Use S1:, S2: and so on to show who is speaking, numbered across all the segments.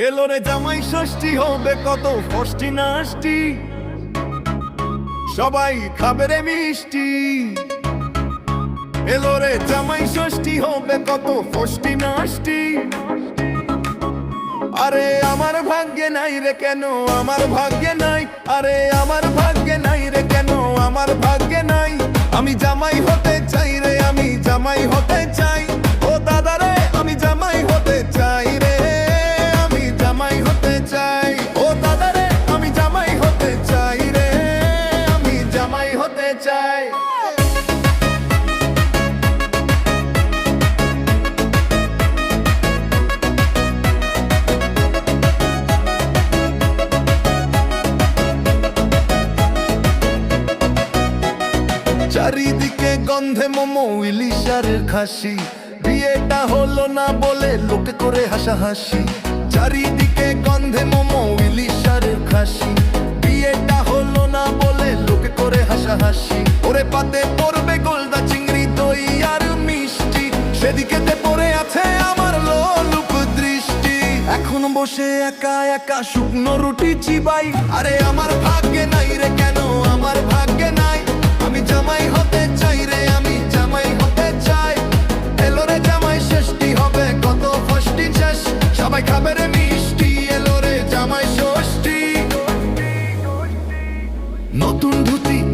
S1: এলো রে জামাই ষষ্ঠী, হবে কত ফষ্টি নাষ্টি। সবাই খাবে রে মিষ্টি। এলো রে জামাই ষষ্ঠী, হবে কত ফষ্টি নাষ্টি। আরে আমার ভাগ্যে নাই রে কেন, আমার ভাগ্যে নাই, আরে আমার ভাগ্যে নাই রে চারিদিকে গন্ধে মোমো ইলিশার খাসি। বিয়েটা হলো না বলে লোকে করে হাসাহাসি। চারিদিকে গন্ধে মোমো ইলিশার খাসি। বিয়েটা হলো না বলে লোকে করে হাসাহাসি। ওরে পাতে পড়বে গোলদা চিংড়ি দই আর মিষ্টি। সেদিকেতে পড়ে আছে আমার লোলুপ দৃষ্টি। এখন বসে একা একা শুকনো রুটি চিবাই। আরে আমার ভাগ্যে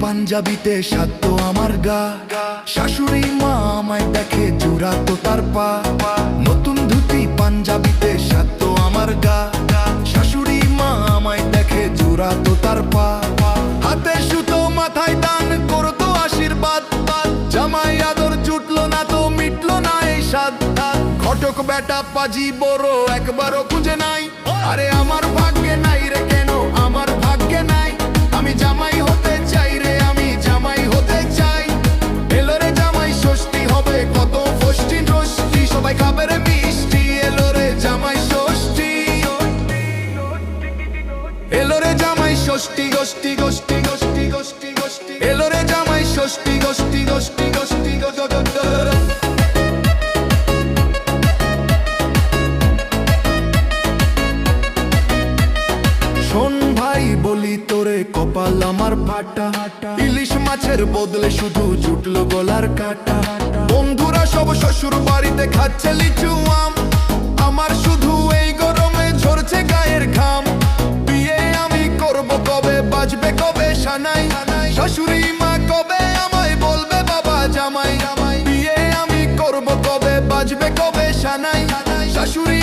S1: পাঞ্জাবিতে সাধ্য আমার গা। শাশুড়ি মা আমায় দেখে জোড়া তো তার পা। নতুন ধুতি পাঞ্জাবিতে সাধ্য আমার গা। শাশুড়ি মা আমায় দেখে জোড়া তো তার পা। হাতে সুতো, মাথায় দান করতো আশীর্বাদ। জামাই আদর জুটলো না তো মিটলো না এই সাদ ঘটক বেটা পাজি বড় একবারও খুঁজে নাই। আরে আমার ভাগ্যে নাই রে এলো রে জামাই ষষ্ঠী, গোষ্ঠী গোষ্ঠী গোষ্ঠী গোষ্ঠী গোষ্ঠী। এলো রে জামাই ষষ্ঠী, গোষ্ঠী গোষ্ঠী গোষ্ঠী ভাই, বলি তোরে কপাল আমার ফাটা। ইলিশ মাছের বদলে শুধু জুটলো গলার কাটা। বন্ধুরা সব শ্বশুর বাড়িতে খাচ্ছে লিচু আম। আমার শুধু নাচবে কবে সানাই শাশুড়ি